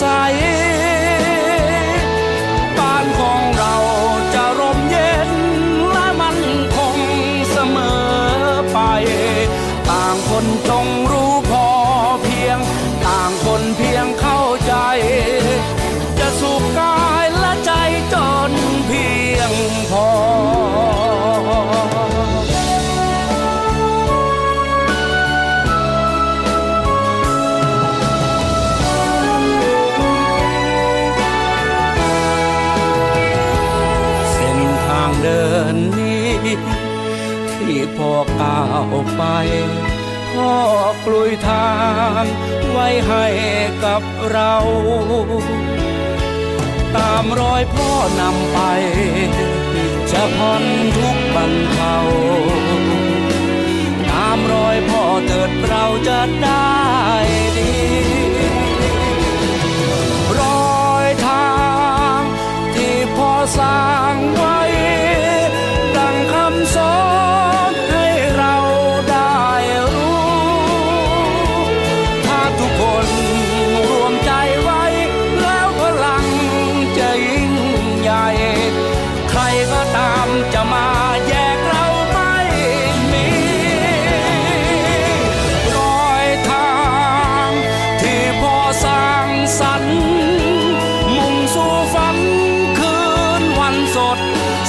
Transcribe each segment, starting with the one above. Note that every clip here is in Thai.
ด ที่พ่อก้าวไปพ่อกลุยทางไว้ให้กับเรา ตามรอยพ่อนำไป จะพ้นทุกบรรเทาตามรอยพ่อเถิดเราจะได้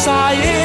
ใ